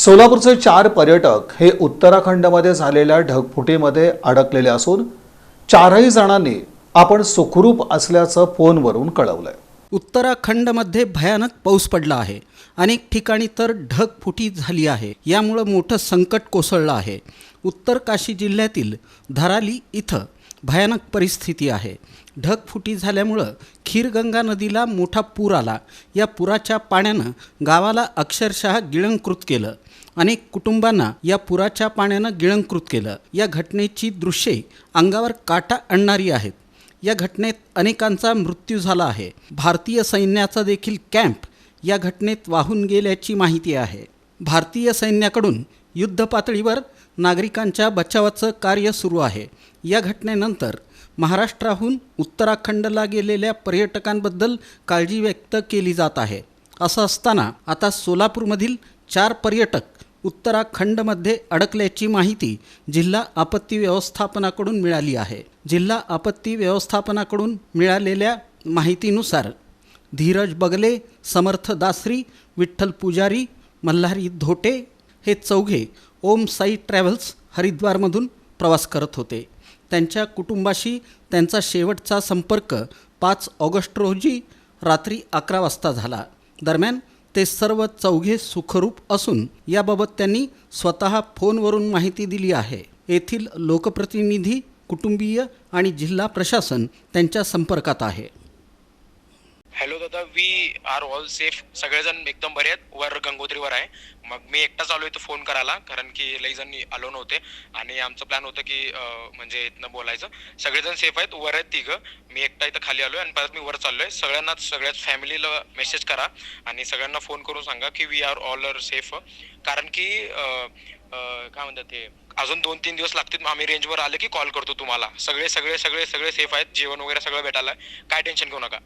सोलापूरचे चार पर्यटक हे उत्तराखंडमध्ये झालेल्या ढगफुटीमध्ये अडकलेले असून चारही जणांनी आपण सुखरूप असल्याचं फोनवरून कळवलंय. उत्तराखंडमध्ये भयानक पाऊस पडला आहे. अनेक ठिकाणी तर ढगफुटी झाली आहे. यामुळं मोठं संकट कोसळलं आहे. उत्तर काशी जिल्ह्यातील धराली इथं भयानक परिस्थिती आहे. ढगफुटी झाल्यामुळं खीरगंगा नदीला मोठा पूर आला. या पुराच्या पाण्यानं गावाला अक्षरशः गिळंकृत केलं. अनेक कुटुंबांना या पुराच्या पाण्यानं गिळंकृत केलं. या घटनेची दृश्ये अंगावर काटा आणणारी आहेत. या घटनेत अनेकांचा मृत्यू झाला आहे. भारतीय सैन्याचा देखील कॅम्प या घटनेत वाहून गेल्याची माहिती आहे. भारतीय सैन्याकडून युद्ध पातळीवर नागरिकांच्या बचावाचं कार्य सुरू आहे. या घटनेनंतर महाराष्ट्राहून उत्तराखंडला गेलेल्या पर्यटकांबद्दल काळजी व्यक्त केली जात आहे. असं असताना आता सोलापूरमधील चार पर्यटक उत्तराखंडमध्ये अडकल्याची माहिती जिल्हा आपत्ती व्यवस्थापनाकडून मिळाली आहे. जिल्हा आपत्ती व्यवस्थापनाकडून मिळालेल्या माहितीनुसार धीरज बगले समर्थ दासरी विठ्ठल पुजारी मल्हारी धोटे हे चौघे ओम साई ट्रॅव्हल्स हरिद्वारमधून प्रवास करत होते. त्यांच्या कुटुंबाशी त्यांचा शेवटचा संपर्क पाच ऑगस्ट रोजी रात्री अकरा वाजता झाला. दरम्यान ते सर्व चौघे सुखरूप असून याबाबत त्यांनी स्वतः फोनवरून माहिती दिली आहे. येथील लोकप्रतिनिधी कुटुंबीय आणि जिल्हा प्रशासन त्यांच्या संपर्कात आहे. होता. वी आर ऑल सेफ सगळेजण एकदम बरे आहेत. वर गंगोत्रीवर आहे. मग मी एकटाच आलो इथं फोन करायला कारण की लई जण आलो नव्हते आणि आमचं प्लॅन होतं की म्हणजे इथनं बोलायचं. सगळेजण सेफ आहेत. वर आहेत तिघं. मी एकटा इथं खाली आलोय आणि परत मी वर चाललोय. सगळ्यांना सगळ्याच फॅमिलीला मेसेज करा. आणि सगळ्यांना फोन करून सांगा की we are all are safe कारण की काय म्हणतात ते? अजून दोन तीन दिवस लागतील. मग आम्ही रेंजवर आले की कॉल करतो तुम्हाला. सगळे सगळे सगळे सगळे सेफ आहेत. जेवण वगैरे सगळं भेटायला. काय टेन्शन घेऊ नका.